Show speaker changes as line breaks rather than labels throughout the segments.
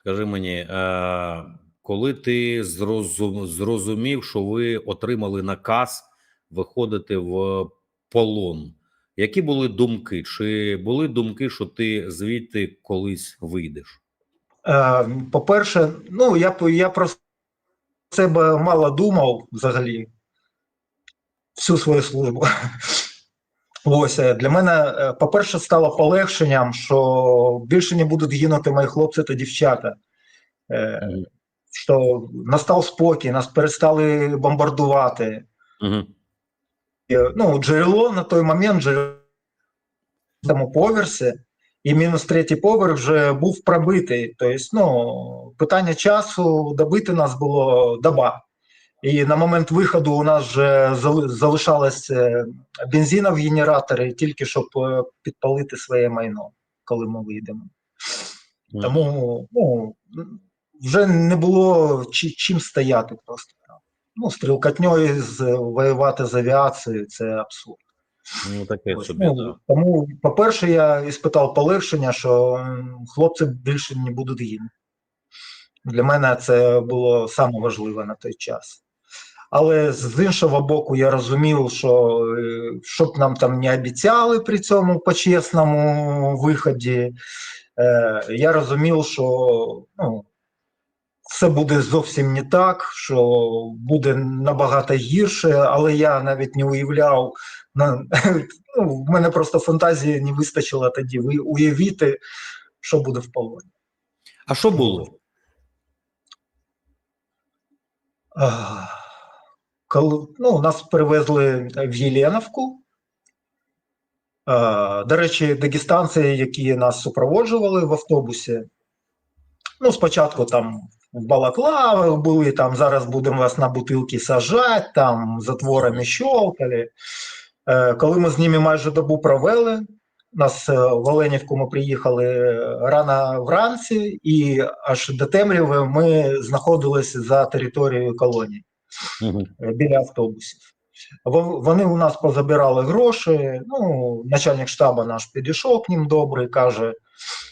Скажи мені, е, коли ти зрозумів, що ви отримали наказ виходити в полон, які були думки? Чи були думки, що ти звідти колись вийдеш?
Е, По-перше, ну я я про себе мало думав взагалі всю свою службу. Ось е, для мене, е, по-перше, стало полегшенням, що більше не будуть гинути мої хлопці та дівчата. Е, Що настав спокій, нас перестали бомбардувати.
Угу.
Ну, джерело на той момент джерело тому поверсі, і мінус третій поверх вже був пробитий. Тобто, ну, питання часу добити нас було доба. І на момент виходу у нас вже зали- залишалось е, бензина в генераторі, тільки щоб е, підпалити своє майно, коли ми вийдемо. Тому ну, вже не було чим стояти просто. Ну, стрілкатньою воювати з авіацією це абсурд.
Ну, таке
Ось,
собі,
ну. Тому, по-перше, я іспитав полегшення, що хлопці більше не будуть гинути. Для мене це було саме важливе на той час. Але з іншого боку, я розумів, що е, щоб нам там не обіцяли при цьому почесному виході, е, я розумів, що ну, все буде зовсім не так, що буде набагато гірше, але я навіть не уявляв. На, ну, в мене просто фантазії не вистачило тоді ви- уявити, що буде в полоні.
А що було?
Ах, Коли, ну, нас перевезли в Єленовку. До речі, дагестанці, які нас супроводжували в автобусі. Ну, спочатку там в Балаклавах були, там зараз будемо вас на бутилки сажати, там затворами щелкали. Е, Коли ми з ними майже добу провели, нас е, в Оленівку ми приїхали рано вранці, і аж до темряви ми знаходилися за територією колонії
Угу.
е, біля автобусів. Вони у нас позабирали гроші. Ну, начальник штабу наш підійшов к ним добрий, каже,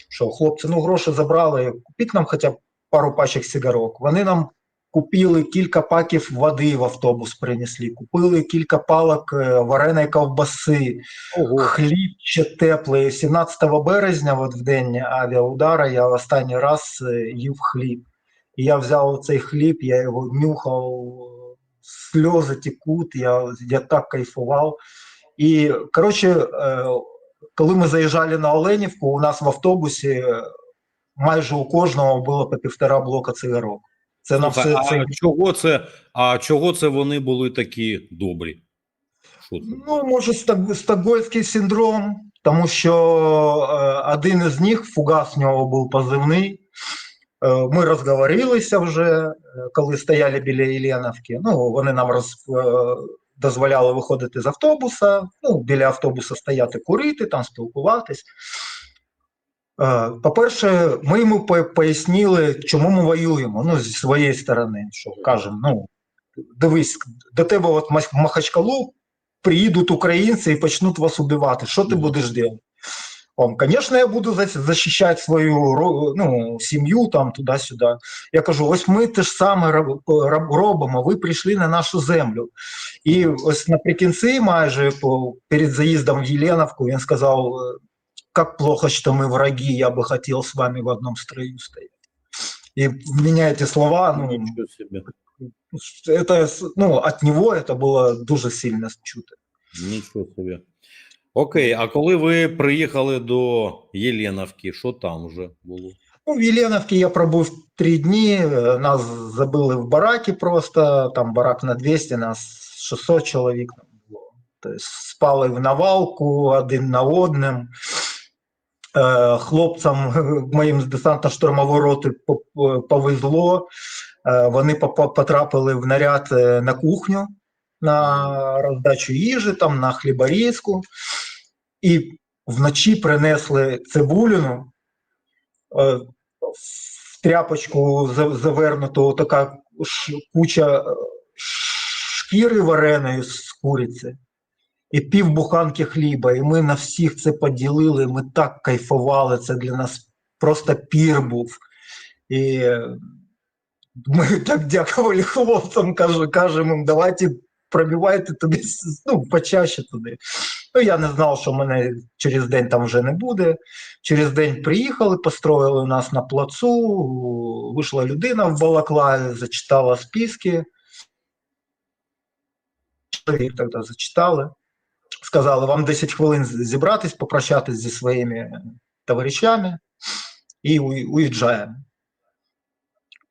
що хлопці, ну гроші забрали, купіть нам хоча б пару пачок сигарок. Вони нам купили кілька паків води в автобус, принесли, купили кілька палок е, вареної ковбаси,
Ого.
хліб ще теплий. 17 березня, от в день авіаудара, я останній раз е, їв хліб. І я взяв цей хліб, я його нюхав, сльози текуть, я, я так кайфував. І, коротше, е, коли ми заїжджали на Оленівку, у нас в автобусі е, майже у кожного було по півтора блока цигарок. Це на все це.
а чого це? А чого це вони були такі добрі?
Ну, може, сток- стокгольмський синдром, тому що е, один із них, фугас в нього був позивний. Е, ми розговорилися вже, е, коли стояли біля Єленовки. Ну, вони нам роз, е, дозволяли виходити з автобуса, ну, біля автобуса стояти курити, там спілкуватись. По-перше, ми йому пояснили, чому ми воюємо. Ну, зі своєї сторони, що кажемо, ну, дивись, до тебе от в Махачкалу приїдуть українці і почнуть вас убивати. Що ти будеш робити? Он, конечно, я буду за- захищати свою ро- ну, сім'ю там туди-сюди. Я кажу: ось ми те ж саме роб- роб- робимо. Ви прийшли на нашу землю. І ось наприкінці, майже по, перед заїздом в Єленовку, він сказав: як плохо, що ми враги, я би хотів з вами в одному строю стояти. І в мене ці слова, ну,
Нічого собі.
это, ну, от него это было дуже сильно чути.
Нічого собі. Окей, а коли ви приїхали до Єленовки, що там вже було?
Ну, в Єленовці я пробув три дні, е, нас забили в баракі просто, там барак на 200, нас 600 чоловік там було. Тобто спали в навалку один на одним. Е, Хлопцям моїм з десантно-штурмової роти по- повезло. Е, Вони потрапили в наряд на кухню на роздачу їжі, там на хліборізку. І вночі принесли цибулину, е, в тряпочку за- завернуту така куча е, шкіри вареної з куриці і пів буханки хліба. І ми на всіх це поділили. Ми так кайфували. Це для нас просто пір був. І ми так дякували хлопцям, кажемо давайте пробивайте туди, ну, почаще туди. Ну, я не знав, що мене через день там вже не буде. Через день приїхали, построїли нас на плацу, вийшла людина в балаклаві, зачитала списки. Чоловік тоді зачитали. Сказали, вам 10 хвилин зібратись, попрощатись зі своїми товаришами і уїжджаємо.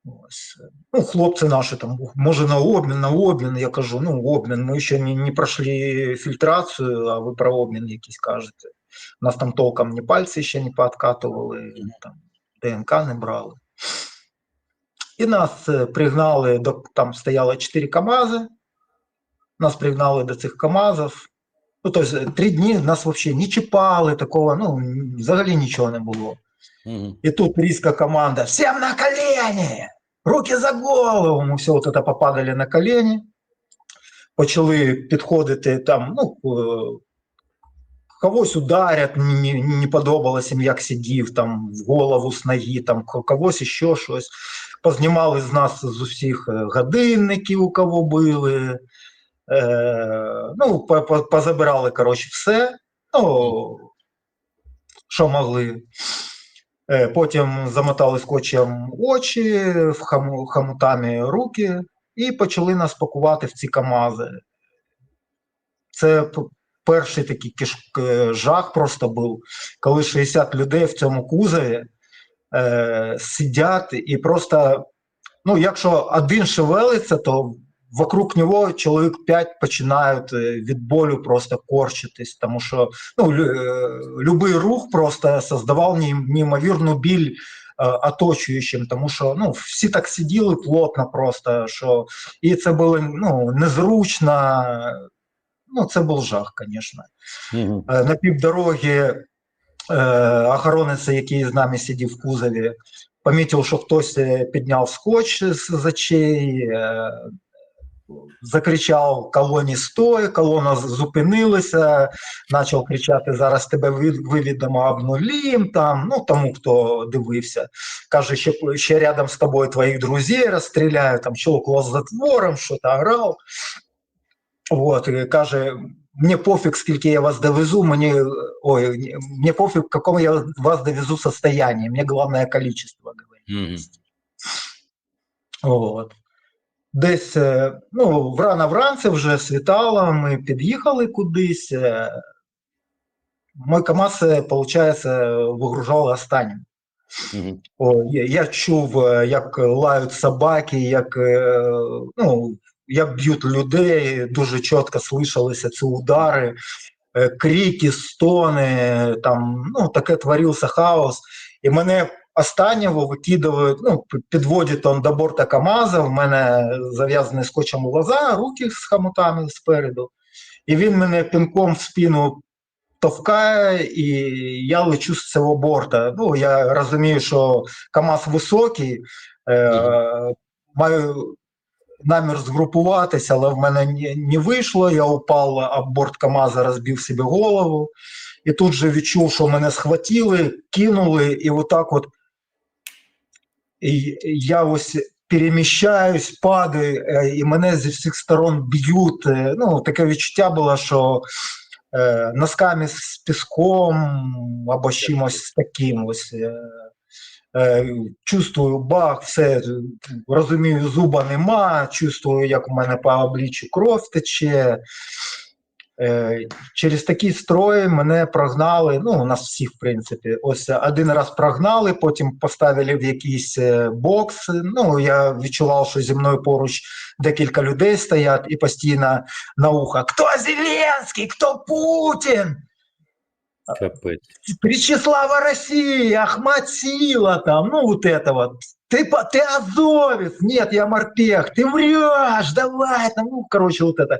Ось. Ну, хлопці наші там, може на обмін, на обмін. Я кажу, ну, обмін, ми ще не, не пройшли фільтрацію, а ви про обмін якийсь кажете. У нас там толком ні пальці ще не пооткатували, там, ДНК не брали. І нас е, пригнали до там стояло 4 КАМАЗи. Нас пригнали до цих КАМАЗів. Ну, тобто, три дні нас взагалі не чіпали, такого, ну, взагалі нічого не було. И тут риска команда «Всем на колени! Руки за голову!» Ми все от это попадали на колені, почали підходити там, ну, е, когось ударять, не, подобалось їм, як сидів, там, в голову з ноги, там, ко- когось ще щось. Познімали з нас з усіх е, годинники, у кого були. Е, ну, по- по- позабирали, коротше, все. Ну, що могли. Е, Потім замотали скотчем очі, в хаму, хамутами руки і почали нас пакувати в ці КАМАЗи. Це перший такий киш... е, жах просто був, коли 60 людей в цьому кузові е, сидять і просто, ну, якщо один шевелиться, то вокруг нього чоловік 5 починають е, від болю просто корчитись, тому що ну, е, любий рух просто создавав неймовірну біль е, оточуючим, тому що ну, всі так сиділи плотно просто, що і це було ну, незручно. Ну, це був жах, звісно. Е, На півдороги е, охоронець, який з нами сидів в кузові, помітив, що хтось е, підняв скотч з очей, е, закричав колоні стой, колона зупинилася, почав кричати: зараз тебе ви- виведемо обнулім, там, ну, тому, хто дивився. Каже, ще, ще рядом з тобою твоїх друзів розстріляють, там щелкало з затвором, що то орав. Вот, і каже, мені пофіг, скільки я вас довезу, мені, ой, мені пофіг, в каком я вас довезу состоянии, мне главное количество, говорить.
Мгм.
От. Десь, е, ну, врано вранці вже світало, ми під'їхали кудись. е, Мой КАМАЗ, виходить, вигружали останнім.
Мгм.
О, я, я чув, е, як лають собаки, як, е, ну, як б'ють людей, дуже чітко слышалися ці удари, е, крики, стони, там, ну, таке творився хаос. І мене останнього викидають, ну, підводять он до борта КАМАЗа, в мене зав'язані скотчем глаза, руки з хомутами спереду. І він мене пінком в спину товкає, і я лечу з цього борта. Ну, я розумію, що КАМАЗ високий, е, маю намір згрупуватися, але в мене не, вийшло. Я упав об борт КАМАЗа, розбив собі голову. І тут же відчув, що мене схватили, кинули, і отак от я ось переміщаюсь, падаю, е, і мене зі всіх сторон б'ють. Е, Ну, таке відчуття було, що е, носками з піском або чимось таким. Ось, е, е, чувствую бах, все розумію, зуба нема, чувствую, як у мене по обличчю кров тече. Е, через такий строй мене прогнали. Ну, у нас всіх, в принципі, ось один раз прогнали, потім поставили в якийсь е, бокс. Ну, я відчував, що зі мною поруч декілька людей стоять і постійно на ухо: Хто Зеленський, хто Путін?
Капець.
Причислава России, Ахмат Сила, там, ну вот это вот. Ты, по- ты азовец, нет, я морпех, ты врешь, давай, там, ну, короче, вот это.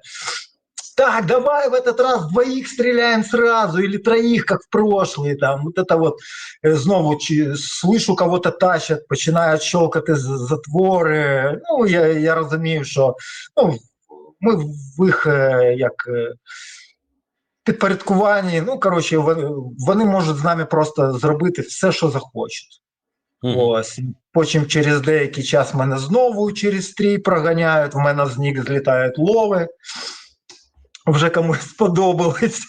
Так, давай в этот раз двоих стреляем сразу или троих, как в прошлый, там, вот это вот, э, знову чи- слышу, кого-то тащат, починають щелкати з- затвори, ну, я, я розумію, що, ну, ми в їх, е, як, е, підпорядкуванні. Ну, коротше, вони, вони можуть з нами просто зробити все, що захочуть.
Мгм.
Ось. Потім через деякий час мене знову через стрій проганяють, в мене з ніг злітають лови. Вже комусь сподобалось.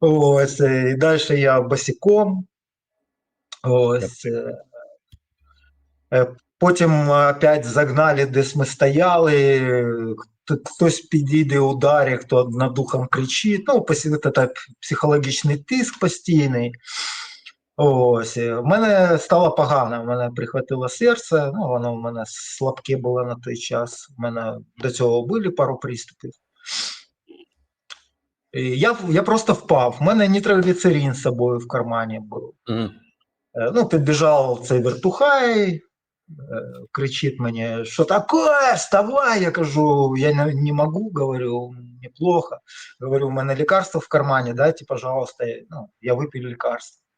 Ось. І далі я босиком. Ось. е, е, Потім опять загнали, десь ми стояли. хт- Хтось підійде, ударить, хто над духом кричить. Ну, посі- це так, психологічний тиск постійний. Ось, в мене стало погано, в мене прихватило серце, ну, воно в мене слабке було на той час. У мене до цього були пару приступів. І я, я просто впав. У мене нітрогліцерин з собою в кармані був. Е, Ну, підбіжав цей вертухай, е, кричить мені, що таке, вставай, я кажу, я не, не могу, говорю, мне плохо. Говорю, у мене лекарство в кармане, дайте, пожалуйста, ну, я випив лекарство.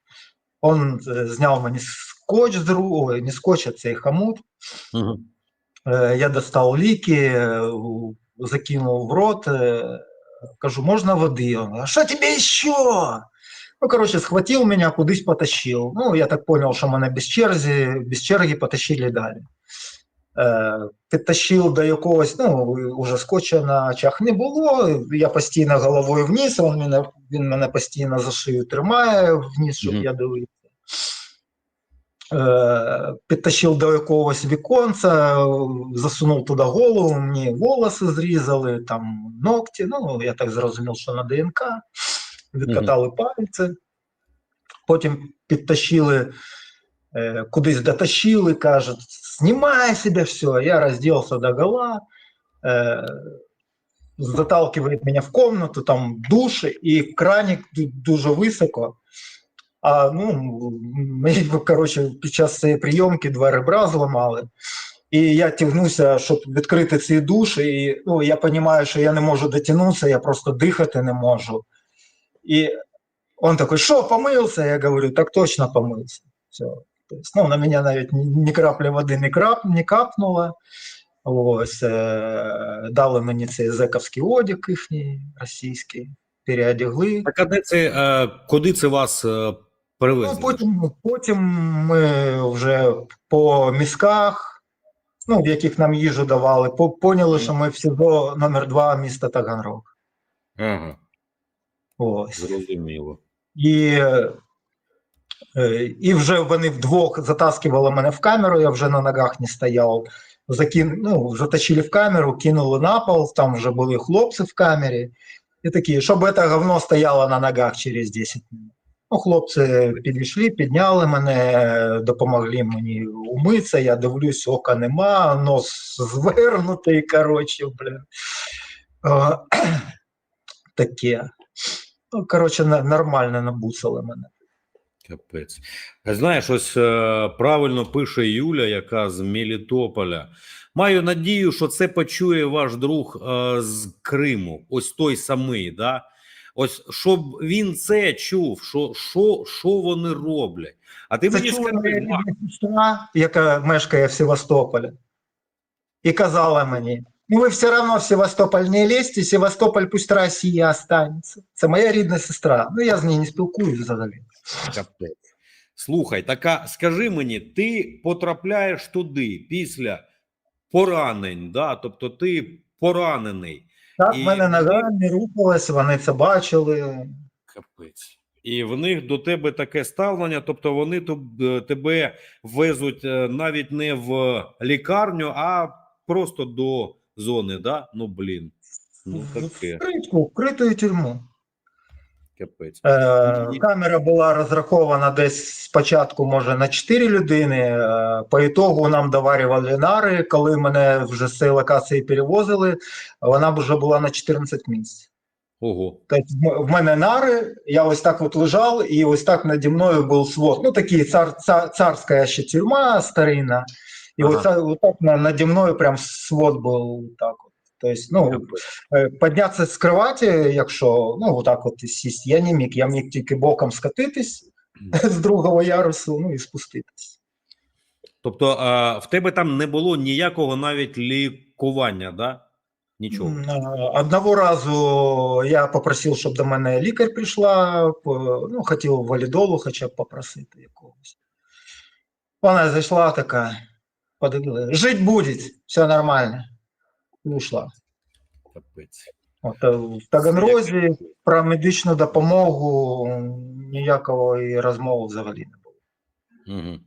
Он е, зняв мені скотч з рук, ой, не скотч, а цей хомут.
Мгм.
Е, Я достав ліки, е, закинув в рот, кажу, можна води? Он, а що тобі ще? Ну, короче, схватил меня, кудись потащил. Ну, я так понял, що мене без черзі, без черги потащили далі. Е, підтащив до якогось, ну, уже скотча на очах не було. Я постійно головою вниз, він мене, він мене постійно за шию тримає вниз, щоб
Мгм.
я дивився. Е, підтащив до якогось віконця, засунув туди голову, мені волоси зрізали, там ногті. Ну, я так зрозумів, що на ДНК. Відкатали пальці. Потім підтащили, е, кудись дотащили, кажуть, знімай себе все. Я роздівся до гола. Е, заталкивает меня в комнату, там душ і краник дуже високо. А ну, мені, коротше, під час цієї прийомки два ребра зламали. І я тягнуся, щоб відкрити цей душ, і ну, я розумію, що я не можу дотягнутися, я просто дихати не можу. І він такий, що, помився? Я говорю, так точно помився. Все. Тобто, ну, на мене навіть ні, краплі води не, крап, не капнуло. Ось, е, дали мені цей зековський одяг їхній російський, переодягли.
Так а де це, е, куди це вас е, привезли?
Ну, потім, потім ми вже по місках, ну, в яких нам їжу давали, по, поняли, що ми в СІЗО номер 2 міста Таганрог.
Ага,
Ось.
зрозуміло.
І, і вже вони вдвох затаскивали мене в камеру, я вже на ногах не стояв. Закин, ну, затащили в камеру, кинули на пол, там вже були хлопці в камері. І такі, щоб це говно стояло на ногах через 10 минут. Ну, хлопці підійшли, підняли мене, допомогли мені умитися, я дивлюсь, ока нема, нос звернутий, коротше, блін. Таке. Ну, коротше, нормально набуцали мене.
Капець. Знаєш, ось е, правильно пише Юля, яка з Мелітополя. Маю надію, що це почує ваш друг е, з Криму, ось той самий. Да? Ось щоб він це чув, що, що, що вони роблять. А ти
Це
мені скажи,
сестра, яка мешкає в Севастополі, і казала мені: ну ви все одно в Севастополь не лізьте, Севастополь пусть Росія останеться. Це моя рідна сестра. Ну я з нею не спілкуюсь взагалі.
Капець. Слухай, така скажи мені, ти потрапляєш туди після поранень, да? тобто ти поранений.
Так,
І
в мене нога не рухалась, вони це бачили.
Капець. І в них до тебе таке ставлення, тобто вони е, тебе везуть е, навіть не в лікарню, а просто до зони, да? Ну блін. Ну таке,
Вкритку, вкриту тюрму.
капець.
Е, камера була розрахована десь спочатку, може, на 4 людини. Е, по ітогу нам доварювали нари. Коли мене вже з цієї локації перевозили, вона вже була на 14 місць.
Ого.
Тобто в мене нари, я ось так от лежав, і ось так наді мною був свод. Ну, такий цар, цар, царська ще тюрма старина. І
Ага.
ось так, так мною прям свод був так. От. Тобто, ну,
Капець.
Е, з кроваті, якщо ну отак от сість, я не міг, я міг тільки боком скатитись з другого ярусу, ну і спуститись.
Тобто а, в тебе там не було ніякого навіть лікування, да? Нічого.
Одного разу я попросив, щоб до мене лікар прийшла, ну хотів валідолу хоча б попросити якогось. Вона зайшла така, подивилася, жить буде, все нормально. І ушла.
Капець.
От, в Таганрозі про медичну допомогу ніякої розмови взагалі не було.
Угу.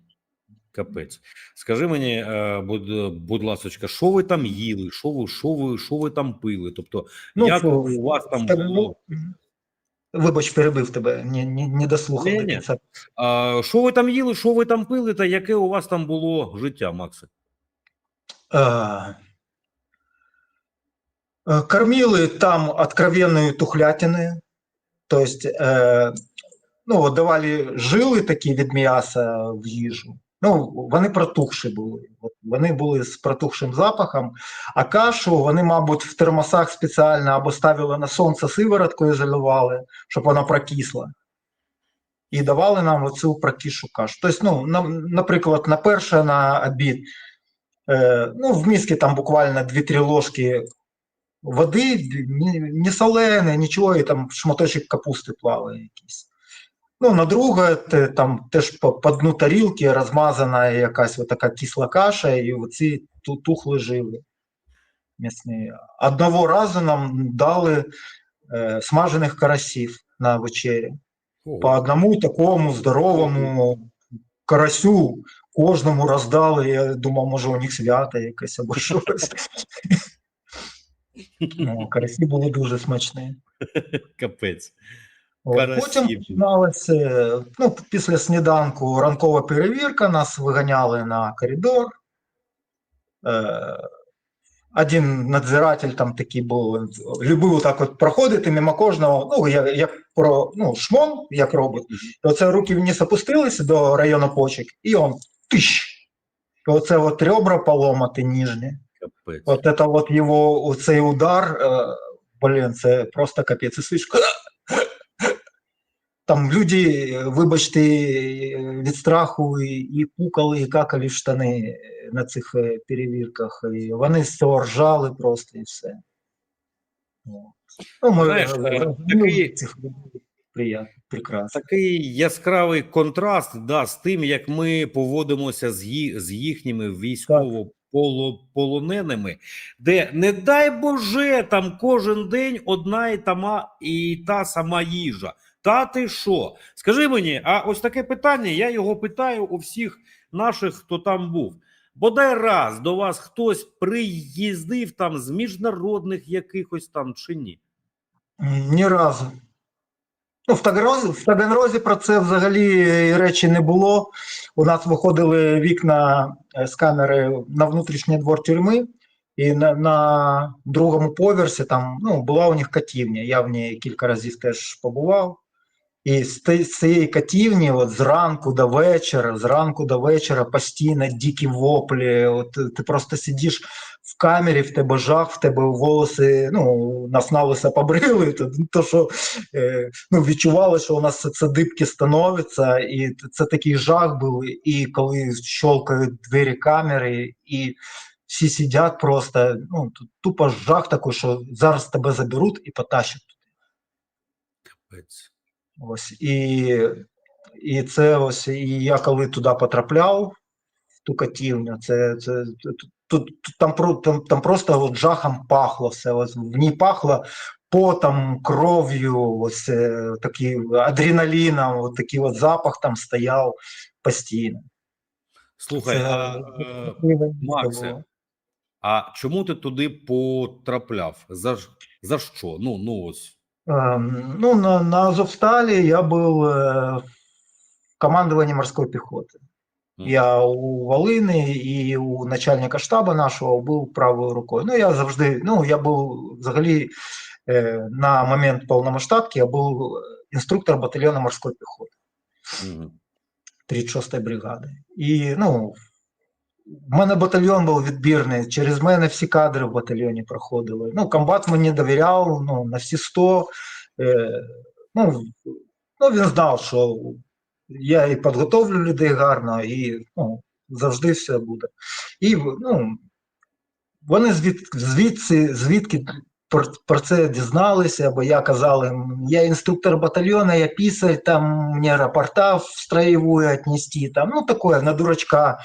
Капець. Скажи мені, е, будь, будь ласочка, що ви там їли? Що ви, що ви, що ви там пили? Тобто, як
в-
у вас там було?
Мгм. Вибач, перебив тебе, не, не, не дослухав до
Ні-ні.
кінця.
А, що ви там їли, що ви там пили, та яке у вас там було життя, Максе?
Е, е, Кормили там откровенною тухлятиною. Тобто, е, ну, давали жили такі від м'яса в їжу. Ну, вони протухші були. От вони були з протухшим запахом, а кашу вони, мабуть, в термосах спеціально або ставили на сонце сивороткою заливали, щоб вона прокисла. І давали нам оцю прокисшу кашу. Тобто, ну, на, наприклад, на перше на обід Е, ну, в миске там буквально 2-3 ложки води, не, не солене, нічого, і там шматочок капусти плаває якийсь. Ну, на друге, те, там теж по, по дну тарілки розмазана якась така кисла каша, і оці ту- тухли жили м'ясні. Одного разу нам дали е, смажених карасів на вечері
Ого.
по одному такому здоровому карасю кожному роздали. Я думав, може, у них свято якесь або щось. Ну, карасі були дуже смачні.
Капець.
Потім
були.
починалося, ну, після сніданку ранкова перевірка, нас виганяли на коридор. Е, один надзиратель там такий був, любив так от проходити мимо кожного, ну, як, як про ну, шмон, як робить. І оце руки вниз опустилися до району почек, і он тищ. І оце от ребра поломати ніжні.
Капець.
От це от його цей удар, е, блін, це просто капець. І слышиш, там люди, вибачте, від страху і, і пукали, і какали в штани е, на цих е, перевірках. І вони з цього ржали просто і все. Ну, ми
Знаєш,
е,
такий-
цих приємно, прекрасно.
Такий яскравий контраст да, з тим, як ми поводимося з, ї, з їхніми військово-полоненими, де, не дай Боже, там кожен день одна і, тама, і та сама їжа. Та ти що? Скажи мені, а ось таке питання, я його питаю у всіх наших, хто там був. Бодай раз до вас хтось приїздив там з міжнародних якихось там чи ні?
Ні разу. Ну, в Таганрозі, в Таганрозі про це взагалі речі не було. У нас виходили вікна е, з камери на внутрішній двор тюрми, і на, на другому поверсі там ну, була у них катівня. Я в ній кілька разів теж побував. І з цієї катівні, от зранку до вечора, зранку до вечора постійно дикі воплі. От ти- просто сидиш в камері, в тебе жах, в тебе волоси, ну, нас на побрили, то, то що е, ну, відчували, що у нас це, це дибки становиться, і це такий жах був. І коли щолкають двері камери, і всі сидять просто, ну, тупо жах такий, що зараз тебе заберуть і потащать.
Капець.
Ось і, і це ось, і я коли туди потрапляв, в ту катівню, це, це тут, тут там, там, там просто от жахом пахло все. Ось, в ній пахло потом, кров'ю, ось е, такий адреналіном, от такий от запах там стояв постійно.
Слухай,
Це
а, е, Максе. А чому ти туди потрапляв? За, за що? Ну, ну ось.
Эм, Ну, на, на Азовстале я был э, в командовании морской пехоты.
Мгм.
Я у Волини і у начальника штабу нашого був правою рукою. Ну, я завжди, ну, я був взагалі е, на момент повномасштабки, я був інструктор батальйону морської піхоти
Мгм.
36-ї бригади. І ну, в мене батальйон був відбірний, через мене всі кадри в батальйоні проходили. Ну, комбат мені довіряв ну, на всі 100. Е, ну, ну, він знав, що я і підготовлю людей гарно, і ну, завжди все буде. І ну, вони звід, звідси, звідки про, про це дізналися, бо я казав їм, я інструктор батальйону, я писарь, там мені рапорта в строєву отнести, там, ну таке, на дурачка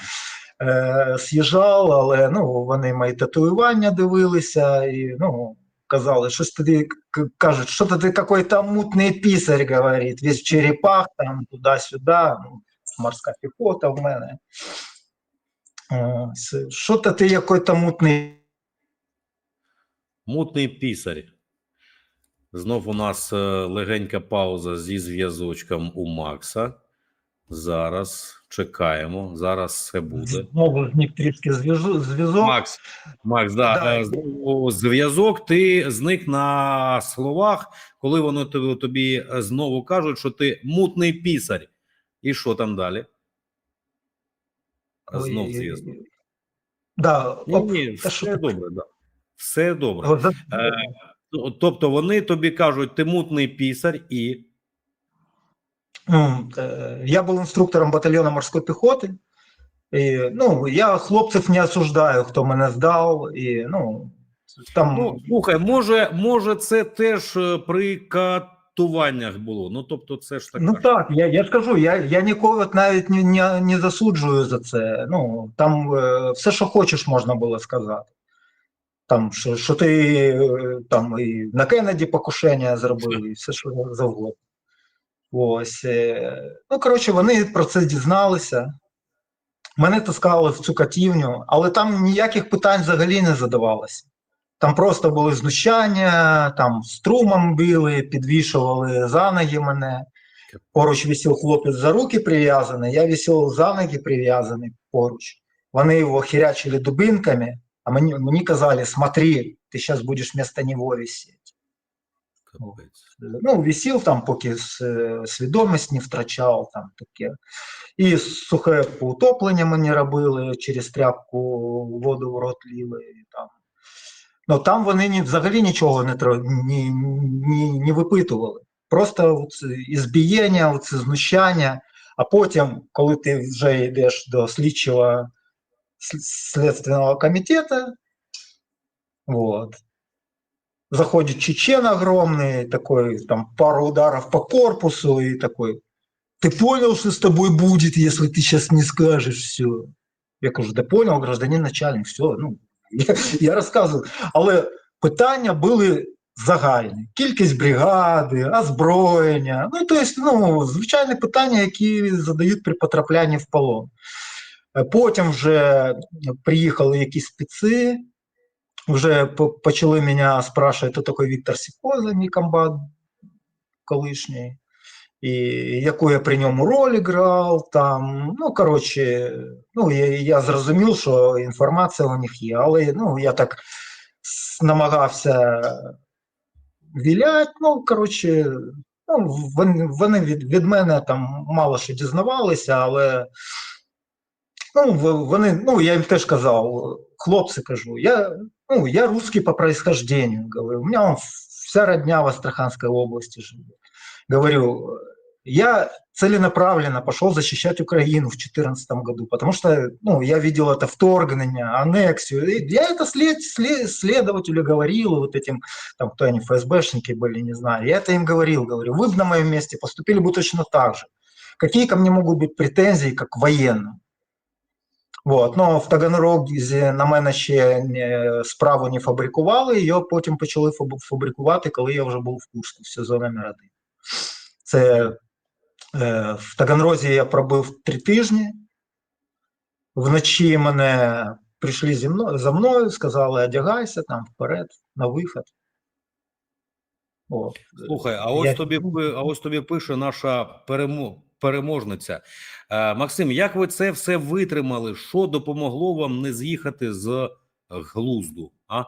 е, з'їжджав, але ну, вони мої татуювання дивилися і ну, казали, щось тоді кажуть, що ти какой-то мутний писарь, говорить, весь черепах, там, туди-сюди, ну, морська піхота в мене. Що то ти який-то мутний
Мутний пісар. Знов у нас е, легенька пауза зі зв'язочком у Макса. Зараз чекаємо. Зараз все буде.
Знову зник трішки зв'язок.
Макс, Макс, да,
Да.
е, зв'язок. Ти зник на словах, коли вони тобі, е, знову кажуть, що ти мутний пісар. І що там далі? Знов зв'язок.
Да,
Ні, ні, все добре, да. Все добре. Е, Тобто вони тобі кажуть, ти мутний пісар і.
Е, Я був інструктором батальйону морської піхоти. І, ну, я хлопців не осуждаю, хто мене здав. І, ну, там,
Ну, слухай, може, може, це теж е, при катуваннях було. Ну, тобто, це ж така.
ну так, я, я ж кажу, я, я нікого навіть не, не, не засуджую за це. Ну, там е, все, що хочеш, можна було сказати. Там, що, що ти там і на Кеннеді покушення зробив, і все, що завгодно. Ось. е, Ну, коротше, вони про це дізналися. Мене таскали в цю катівню, але там ніяких питань взагалі не задавалося. Там просто були знущання, там струмом били, підвішували за ноги мене. Поруч висів хлопець за руки прив'язаний, я висів за ноги прив'язаний поруч. Вони його хірячили дубинками, а мені, мені казали, смотри, ти зараз будеш вместо нього висіти.
Капець.
Ну, висів там, поки е, свідомість не втрачав, там таке. І сухе утоплення мені робили, через тряпку воду в рот ліли. і Там. Ну, там вони ні, взагалі нічого не, ні, ні, не випитували. Просто ізбієння, знущання, а потім, коли ти вже йдеш до слідчого слідственного комітету, вот, заходит чечен огромный, такой, там, пару ударов по корпусу и такой, ты понял, что с тобой будет, если ты сейчас не скажешь все? Я кажу, да понял, гражданин начальник, все, ну, я, я розказую. Але питання були загальні. Кількість бригади, озброєння, ну, тобто, ну, звичайні питання, які задають при потраплянні в полон. Е, Потім вже приїхали якісь спеці, вже почали мене спрашивати, хто такий Віктор Сікоза, мій комбат колишній, і яку я при ньому роль грав. Там, ну, коротше, ну, я, я зрозумів, що інформація у них є, але ну, я так намагався віляти, ну, коротше, ну, вони від, від мене там мало що дізнавалися, але ну, вони, ну, я їм теж казав, хлопці кажу, я, ну, я русский по происхождению, говорю, у меня вон вся родня в Астраханской области живет. Говорю, я целенаправленно пошел защищать Украину в 2014 году, потому что ну, я видел это вторгнение, аннексию. И я это след, след, следователю говорил, вот этим, там, кто они, ФСБшники были, не знаю. Я это им говорил, говорю, вы бы на моем месте поступили бы точно так же. Какие ко мне могут быть претензии, как военным? Вот. Но в Таганрозі на мене ще не, справу не фабрикували, її потім почали фабрикувати, коли я вже був в Курську в СІЗО номер один. Це е, в Таганрозі я пробив три тижні. Вночі мене прийшли зі мною, за мною, сказали, одягайся там вперед, на вихід. От.
Слухай, а ось
Я-
тобі а ось тобі пише наша перемо, переможниця. Е, Максим, як ви це все витримали? Що допомогло вам не з'їхати з глузду? А?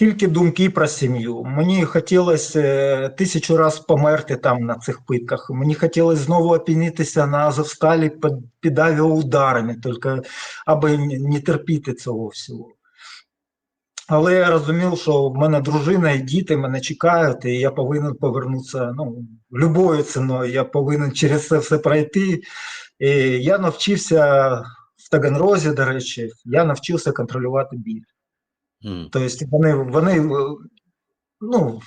Тільки думки про сім'ю. Мені хотілося е, тисячу раз померти там на цих питках. Мені хотілося знову опінитися на Азовсталі під, під авіаударами, тільки аби не не терпіти цього всього. Але я розумів, що в мене дружина і діти мене чекають, і я повинен повернутися ну, любою ціною. Я повинен через це все пройти. І я навчився в Таганрозі, до речі, я навчився контролювати біль.
Мгм.
Тобто вони, вони ну,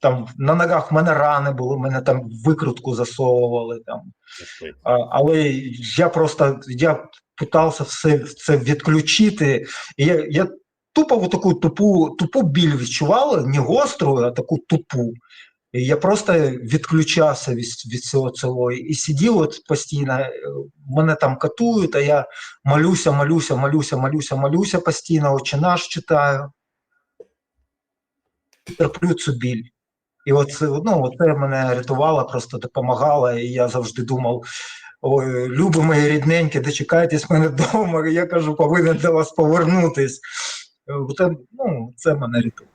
там на ногах в мене рани були, мене там викрутку засовували. Там. А, але я просто я питався все це відключити. І я, я тупо таку тупу, тупу біль відчував, не гостру, а таку тупу. І я просто відключався від, від цього цього і сидів от постійно, е, мене там катують, а я молюся, молюся, молюся, молюся, молюся постійно, очі наш читаю. Терплю цю біль. І оце, ну, це мене рятувало, просто допомагало, і я завжди думав, ой, любі мої рідненькі, дочекайтесь мене вдома, я кажу, повинен до вас повернутись. Це, ну, це мене рятувало.